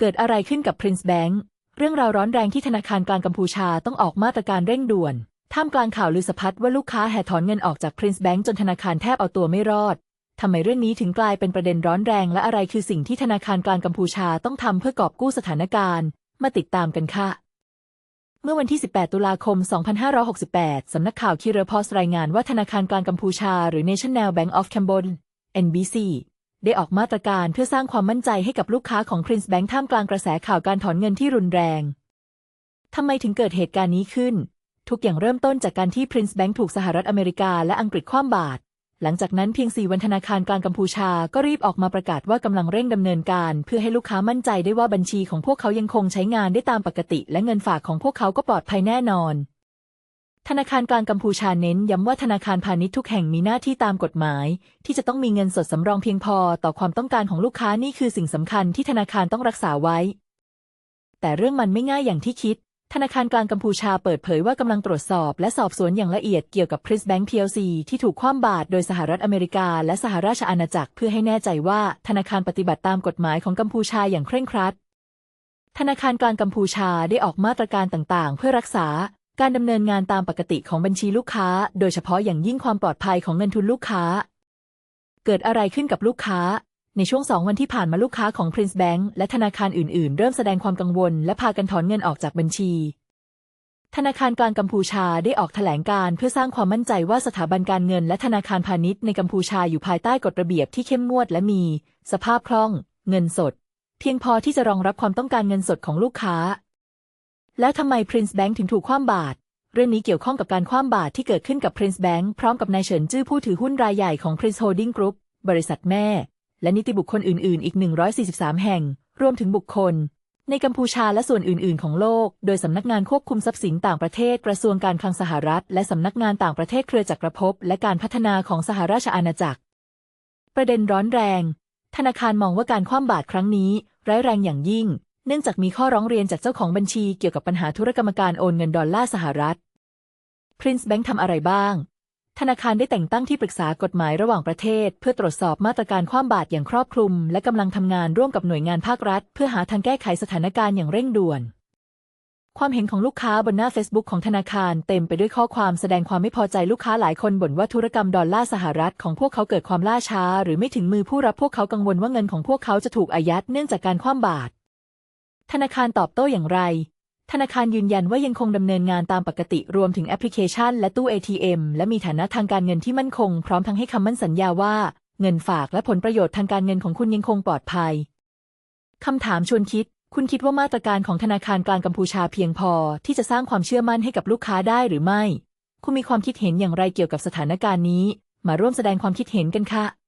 เกิดอะไรขึ้นกับ Prince Bank เรื่องราวร้อนแรงที่ธนาคารกลางกัมพูชาต้องออกมาตรการเร่งด่วน ท่ามกลางข่าวลือสะพัดว่าลูกค้าแห่ถอนเงินออกจาก Prince Bank จนธนาคารแทบเอาตัวไม่รอดทำไมเรื่องนี้ถึงกลายเป็นประเด็นร้อนแรง และอะไรคือสิ่งที่ธนาคารกลางกัมพูชาต้องทำเพื่อกอบกู้สถานการณ์ มาติดตามกันค่ะเมื่อวันที่ 18 ตุลาคม 2568 สำนักข่าวคิเรพอสรายงานว่าธนาคารกลางกัมพูชา หรือ National Bank of Cambodia NBC ได้ออกมาตรการเพื่อสร้างความมั่นใจให้กับลูกค้าของ Prince Bank ท่ามกลางกระแสข่าวการถอนเงินที่รุนแรงทำไมถึงเกิดเหตุการณ์นี้ขึ้น ทุกอย่างเริ่มต้นจากการที่ Prince Bank ถูกสหรัฐอเมริกาและอังกฤษคว่ำบาตรหลังจากนั้นเพียง4วันธนาคารกลางกัมพูชาก็รีบออกมาประกาศว่ากำลังเร่งดำเนินการ เพื่อให้ลูกค้ามั่นใจได้ว่าบัญชีของพวกเขายังคงใช้งานได้ตามปกติ และเงินฝากของพวกเขาก็ปลอดภัยแน่นอน ธนาคารกลางกัมพูชาเน้นย้ำว่าธนาคารพาณิชย์ทุกแห่งมีหน้าที่ตามกฎหมาย ที่จะต้องมีเงินสดสำรองเพียงพอต่อความต้องการของลูกค้านี่คือสิ่งสำคัญที่ธนาคารต้องรักษาไว้ แต่เรื่องมันไม่ง่ายอย่างที่คิด ธนาคารกลางกัมพูชาเปิดเผยว่ากำลังตรวจสอบ และสอบสวนอย่างละเอียดเกี่ยวกับ Prince Bank PLC ที่ถูกคว่ำบาตรโดยสหรัฐอเมริกา และสหราชอาณาจักรเพื่อให้แน่ใจว่าธนาคารปฏิบัติตามกฎหมายของกัมพูชาอย่างเคร่งครัดธนาคารกลางกัมพูชาได้ออกมาตรการต่างๆ เพื่อรักษา การดำเนินงานตามปกติของบัญชีลูกค้า โดยเฉพาะอย่างยิ่งความปลอดภัยของเงินทุนลูกค้า เกิดอะไรขึ้นกับลูกค้า ในช่วงสองวันที่ผ่านมาลูกค้าของ Prince Bank และธนาคารอื่น ๆ เริ่มแสดงความกังวล และพากันถอนเงินออกจากบัญชี ธนาคารกลางกัมพูชาได้ออกแถลงการเพื่อสร้างความมั่นใจว่าสถาบันการเงิน และธนาคารพาณิชย์ในกัมพูชาอยู่ภายใต้กฎระเบียบที่เข้มงวดและมี สภาพคล่อง เงินสด เพียงพอที่จะรองรับความต้องการเงินสดของลูกค้า แล้วทำไม Prince Bank ถึงถูกคว่ำบาตรเรื่องนี้เกี่ยวข้องกับการคว่ำบาตรที่เกิดขึ้นกับ Prince Bank พร้อมกับนายเฉินจื้อผู้ถือหุ้นรายใหญ่ของ Prince Holding Group บริษัทแม่ และนิติบุคคลอื่น ๆ อีก 143 แห่ง รวมถึงบุคคล ในกัมพูชาและส่วนอื่น ๆ ของโลก โดยสำนักงานควบคุมทรัพย์สินต่างประเทศกระทรวงการคลังสหรัฐ และสำนักงานต่างประเทศเครือจักรภพและการพัฒนาของสหราชอาณาจักร ประเด็นร้อนแรง ธนาคารมองว่าการคว่ำบาตรครั้งนี้ ร้ายแรงอย่างยิ่ง เนื่องจากมีข้อร้องเรียนจากเจ้าของบัญชีเกี่ยวกับปัญหาธุรกรรมการโอนเงินดอลลาร์สหรัฐ Prince Bank ทำอะไรบ้าง ธนาคารได้แต่งตั้งที่ปรึกษากฎหมายระหว่างประเทศ เพื่อตรวจสอบมาตรการคว่ำบาตรอย่างครอบคลุม และกำลังทำงานร่วมกับหน่วยงานภาครัฐ เพื่อหาทางแก้ไขสถานการณ์อย่างเร่งด่วน ความเห็นของลูกค้าบนหน้า Facebook ของธนาคารเต็มไปด้วยข้อความแสดงความไม่พอใจลูกค้าหลายคนบ่นว่าธุรกรรมดอลลาร์สหรัฐของพวกเขาเกิดความล่าช้า หรือไม่ถึงมือผู้รับพวกเขากังวลว่าเงินของพวกเขาจะถูกอายัดเนื่องจากการคว่ำบาตร ธนาคารตอบโต้อย่างไร ธนาคารยืนยันว่ายังคงดำเนินงานตามปกติรวมถึงแอปพลิเคชันและตู้ ATM และมีฐานะทางการเงินที่มั่นคง พร้อมทั้งให้คำมั่นสัญญาว่า เงินฝากและผลประโยชน์ทางการเงินของคุณยังคงปลอดภัยคำถามชวนคิด คุณคิดว่ามาตรการของธนาคารกลางกัมพูชาเพียงพอ ที่จะสร้างความเชื่อมั่นให้กับลูกค้าได้หรือไม่ คุณมีความคิดเห็นอย่างไรเกี่ยวกับสถานการณ์นี้ มาร่วมแสดงความคิดเห็นกันค่ะ